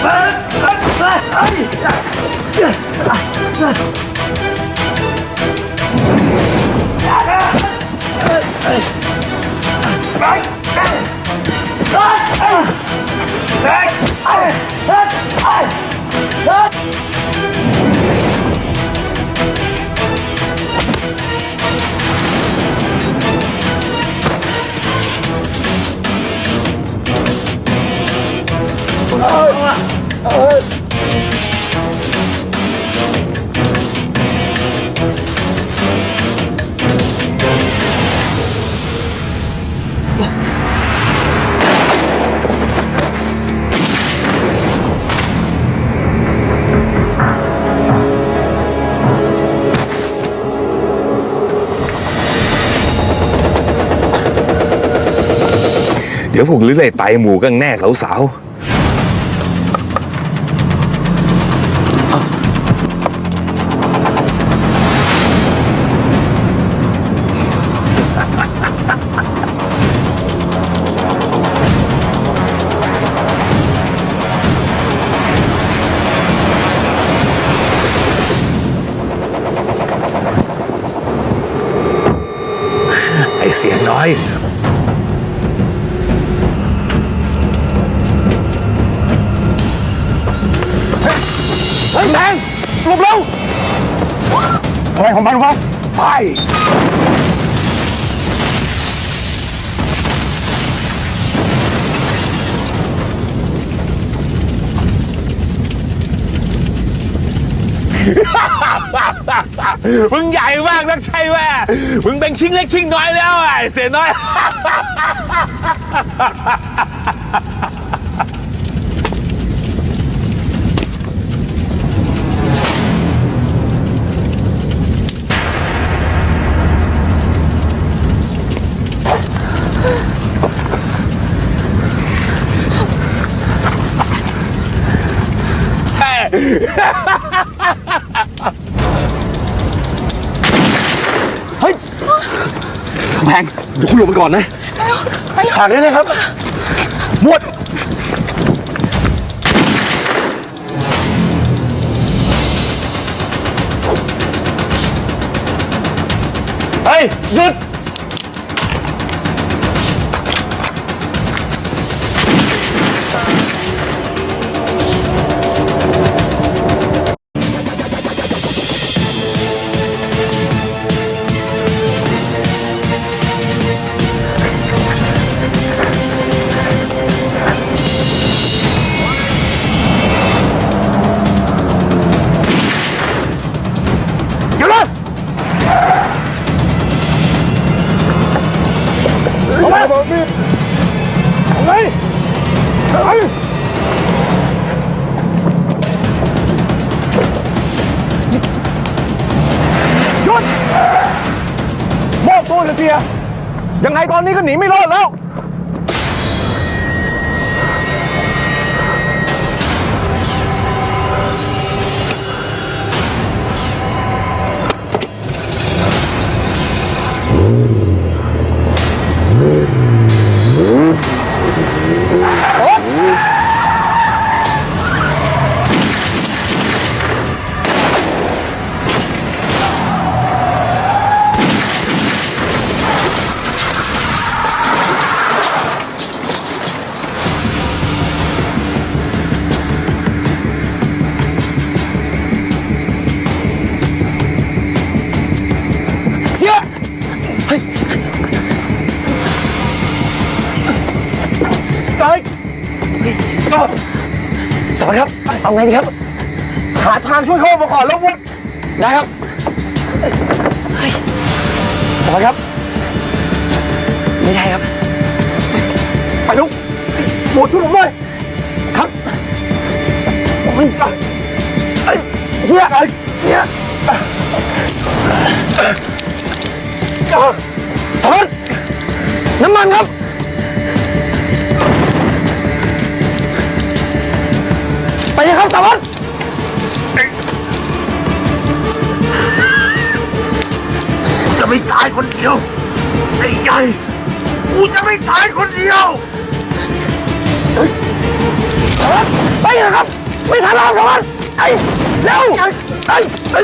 Hey! เดี๋ยวผมลือเลยไตหมู่กันแน่สาวๆ มึงใหญ่มากนักใช่ไหมมึงเป็นชิ้นเล็กชิ้นน้อยแล้วไอ้เสียน้อย เฮ้ยแพงเดี๋ยวคุณหลบไปก่อนนะผ่านได้เลยครับหมวดเฮ้ยหยุด สวัสดีครับเอาไงดีครับ หาทางช่วยเขาออกมาก่อนแล้ววุฒได้ครับเฮ้ยสวัสดีครับ ไม่ได้ครับหมดช่วยผมด้วยครับโอ้ยไอ้เฮียไอ้เฮียสารวัตรน้ำมันครับ ไปเลยครับสารวัตรจะไม่ตายคนเดียวไอ้ใหญ่กูจะไม่ตายคนเดียวสารวัตรไปเลยครับ ไม่ทันแล้วสารวัตรไอ้เร็วไอ้ไอ้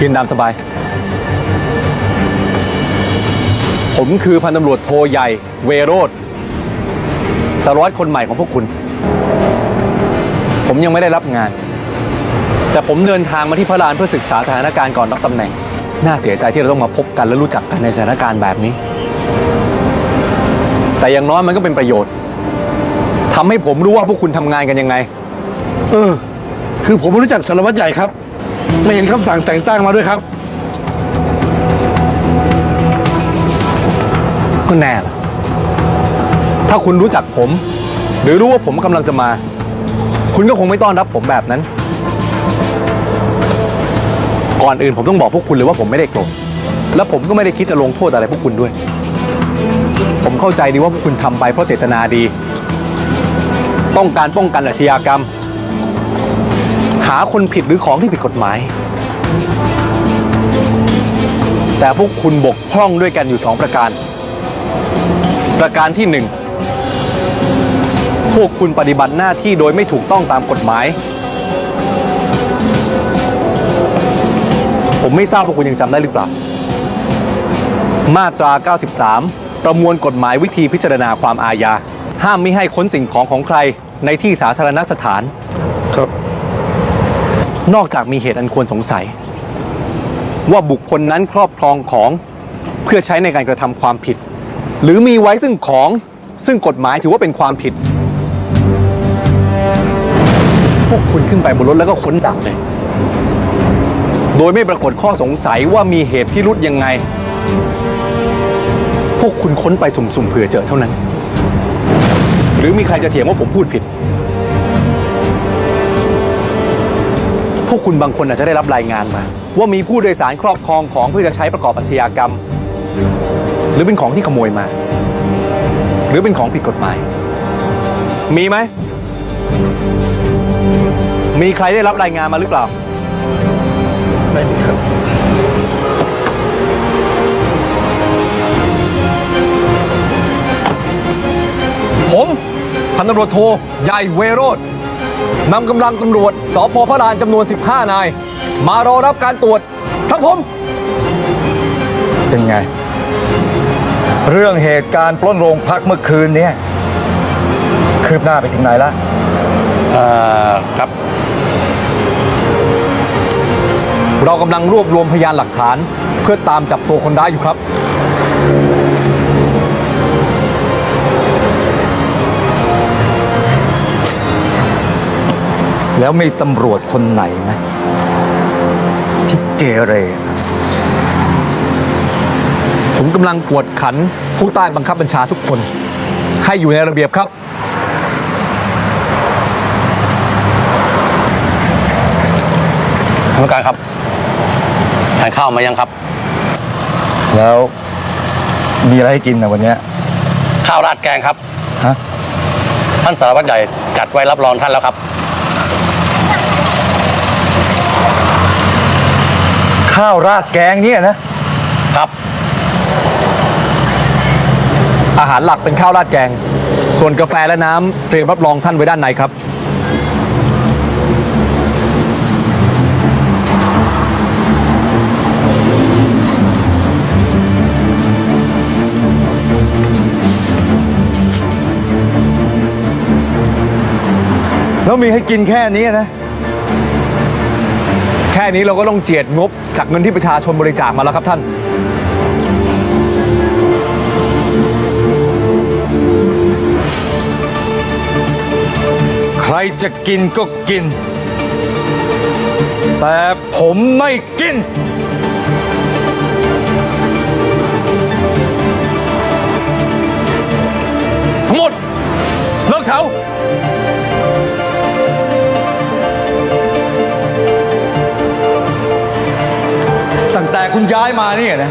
กินตามสบาย ผมคือพันตำรวจโทใหญ่ เวโรธสารวัตรคนใหม่ของพวกคุณ ผมยังไม่ได้รับงาน แต่ผมเดินทางมาที่พระลานเพื่อศึกษาสถานการณ์ก่อนรับตำแหน่ง น่าเสียใจที่เราต้องมาพบกันและรู้จักกันในสถานการณ์แบบนี้ แต่อย่างน้อยมันก็เป็นประโยชน์ทำให้ผมรู้ว่าพวกคุณทำงานกันยังไง เออ คือผมรู้จักสารวัตรใหญ่ครับ ไม่เห็นคำสั่งแต่งตั้งมาด้วยครับ ก็แน่ล่ะถ้าคุณรู้จักผม หรือรู้ว่าผมกำลังจะมา คุณก็คงไม่ต้อนรับผมแบบนั้น ก่อนอื่นผมต้องบอกพวกคุณเลยว่าผมไม่ได้โกรธและผมก็ไม่ได้คิดจะลงโทษอะไรพวกคุณด้วย ผมเข้าใจดีว่าพวกคุณทำไปเพราะเจตนาดี ต้องการป้องกันอาชญากรรม หาคนผิดหรือของที่ผิดกฎหมาย แต่พวกคุณบกพร่องด้วยกันอยู่สองประการ ประการที่หนึ่งพวกคุณปฏิบัติหน้าที่โดยไม่ถูกต้องตามกฎหมาย ผมไม่ทราบว่าคุณยังจำได้หรือเปล่า มาตรา 93 ประมวลกฎหมายวิธีพิจารณาความอาญา ห้ามไม่ให้ค้นสิ่งของของใครในที่สาธารณสถาน ครับ นอกจากมีเหตุอันควรสงสัย ว่าบุคคลนั้นครอบครองของเพื่อใช้ในการกระทำความผิด หรือมีไว้ซึ่งของซึ่งกฎหมายถือว่าเป็นความผิด พวกคุณขึ้นไปบนรถแล้วก็ค้นดักเลย โดยไม่ปรากฏข้อสงสัยว่ามีเหตุพิรุธยังไง พวกคุณค้นไปสุ่มๆเผื่อเจอเท่านั้น หรือมีใครจะเถียงว่าผมพูดผิด พวกคุณบางคนอาจจะได้รับรายงานมา ว่ามีผู้โดยสารครอบครองของเพื่อจะใช้ประกอบอาชญากรรม หรือเป็นของที่ขโมยมา หรือเป็นของผิดกฎหมาย มีไหม มีใครได้รับรายงานมาหรือเปล่า ไม่มีครับ ผมพันตำรวจโทใหญ่เวโรธ นำกำลังตำรวจสพพระลานจำนวน 15 นาย มารอรับการตรวจครับผม เป็นไง เรื่องเหตุการณ์ปล้นโรงพักเมื่อคืนเนี้ยคืบหน้าไปถึงไหนละเอ่อครับ เรากำลังรวบรวมพยานหลักฐาน เพื่อตามจับตัวคนร้ายอยู่ครับ แล้วมีตำรวจคนไหนไหมที่เกเร ผมกำลังกวดขันผู้ใต้บังคับบัญชาทุกคน ให้อยู่ในระเบียบครับ ท่านผู้การครับทานข้าวมายังครับ แล้วมีอะไรให้กินนะวันเนี้ยข้าวราดแกงครับ ฮะ ท่านสารวัตรใหญ่จัดไว้รับรองท่านแล้วครับ ข้าวราดแกงเนี่ยนะครับ อาหารหลักเป็นข้าวราดแกง ส่วนกาแฟและน้ำเตรียมรับรองท่านไว้ด้านในครับ แล้วมีให้กินแค่นี้นะ แค่นี้เราก็ต้องเจียดงบ จากเงินที่ประชาชนบริจาคมาแล้วครับท่าน ใครจะกินก็กิน แต่ผมไม่กิน ทั้งหมดเลิกแถว ตั้งแต่คุณย้ายมาเนี่ยนะ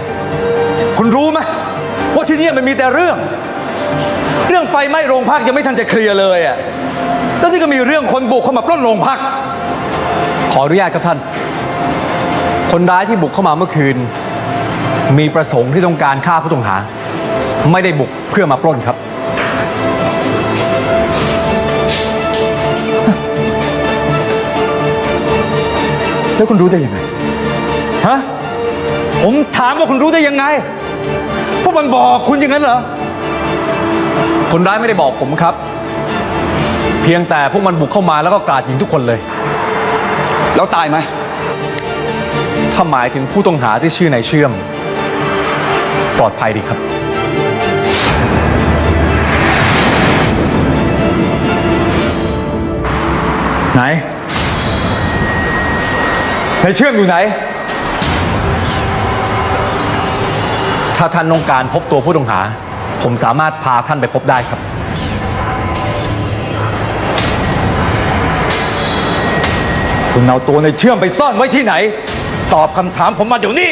คุณรู้ไหมว่าที่นี่มันมีแต่เรื่อง เรื่องไฟไหม้โรงพักยังไม่ทันจะเคลียร์เลยอะแล้วนี่ก็มีเรื่องคนบุกเข้ามาปล้นโรงพัก ขออนุญาตครับท่าน คนร้ายที่บุกเข้ามาเมื่อคืน มีประสงค์ที่ต้องการฆ่าผู้ต้องหา ไม่ได้บุกเพื่อมาปล้นครับ แล้วคุณรู้ได้ยังไง ผมถามว่าคุณรู้ได้ยังไงพวกมันบอกคุณอย่างนั้นเหรอ คนร้ายไม่ได้บอกผมครับ เพียงแต่พวกมันบุกเข้ามาแล้วก็กราดยิงทุกคนเลย แล้วตายไหมถ้าหมายถึงผู้ต้องหาที่ชื่อนายเชื่อม ปลอดภัยดีครับ ไหนในเชื่อมอยู่ไหน ถ้าท่านต้องการพบตัวผู้ต้องหา ผมสามารถพาท่านไปพบได้ครับ คุณเอาตัวในเชื่อมไปซ่อนไว้ที่ไหน ตอบคำถามผมมาเดี๋ยวนี้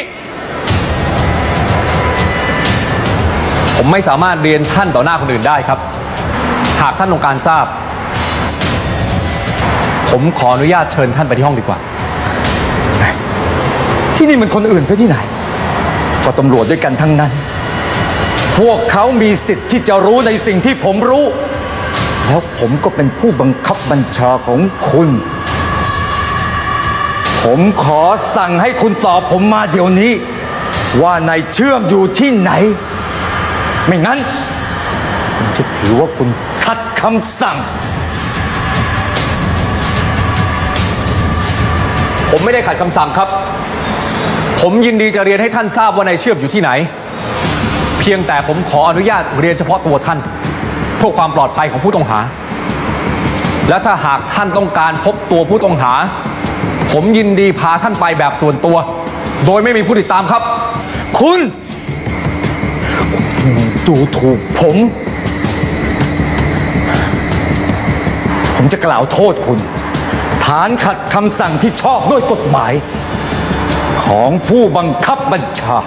ผมไม่สามารถเรียนท่านต่อหน้าคนอื่นได้ครับ หากท่านต้องการทราบ ผมขออนุญาตเชิญท่านไปที่ห้องดีกว่า ที่นี่มันคนอื่นซะที่ไหน ก็ตำรวจด้วยกันทั้งนั้น พวกเขามีสิทธิ์ที่จะรู้ในสิ่งที่ผมรู้ แล้วผมก็เป็นผู้บังคับบัญชาของคุณ ผมขอสั่งให้คุณตอบผมมาเดี๋ยวนี้ ว่านายเชื่อมอยู่ที่ไหน ไม่งั้นผมจะถือว่าคุณขัดคำสั่ง ผมไม่ได้ขัดคำสั่งครับ ผมยินดีจะเรียนให้ท่านทราบว่านายเชื่อมอยู่ที่ไหน เพียงแต่ผมขออนุญาตเรียนเฉพาะตัวท่านเพื่อความปลอดภัยของผู้ต้องหา และถ้าหากท่านต้องการพบตัวผู้ต้องหา ผมยินดีพาท่านไปแบบส่วนตัว โดยไม่มีผู้ติดตามครับ คุณดูถูกผม ผมจะกล่าวโทษคุณ ฐานขัดคำสั่งที่ชอบด้วยกฎหมาย ของผู้บังคับบัญชา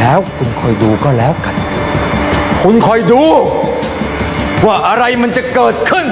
แล้วคุณคอยดูก็แล้วกัน คุณคอยดู ว่าอะไรมันจะเกิดขึ้น